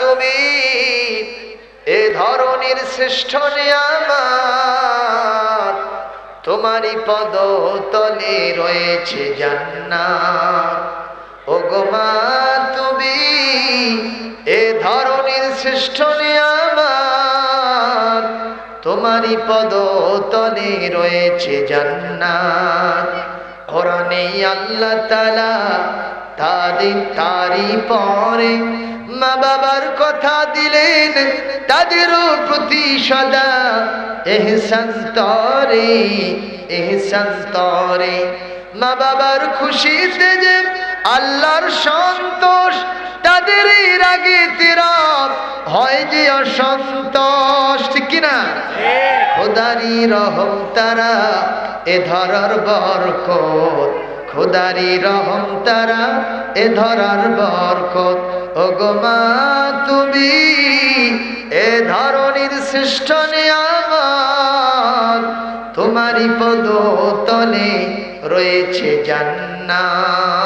তুমি এ ধরনের শ্রেষ্ঠ নিয়ামাত তোমারই পদ তলে রয়েছে জান্নাত। ওগমা তুমি এ ধরনের শ্রেষ্ঠ নিয়ামাত তোমারই পদ তলে রয়েছে জান্নাত। কোরআনে আল্লাহ তালা তাদের তারি পরে মা বাবার কথা দিলেন তাদেরও প্রতি সদা এহসান তরে এহসান তরে। মা বাবার খুশিতে যে আল্লাহর সন্তোষ তাদের রাগে তিরব হয় যে অসন্তোষ ঠিক কিনা? খোদারি রহম তারা এ ধরার বরকত। খোদারি রহম তারা এ ধরার বরকত। ও গোমা তুমি এ ধরনের সৃষ্ট নিয়ামত। তোমারই পদ তলে রয়েছে জান্নাত।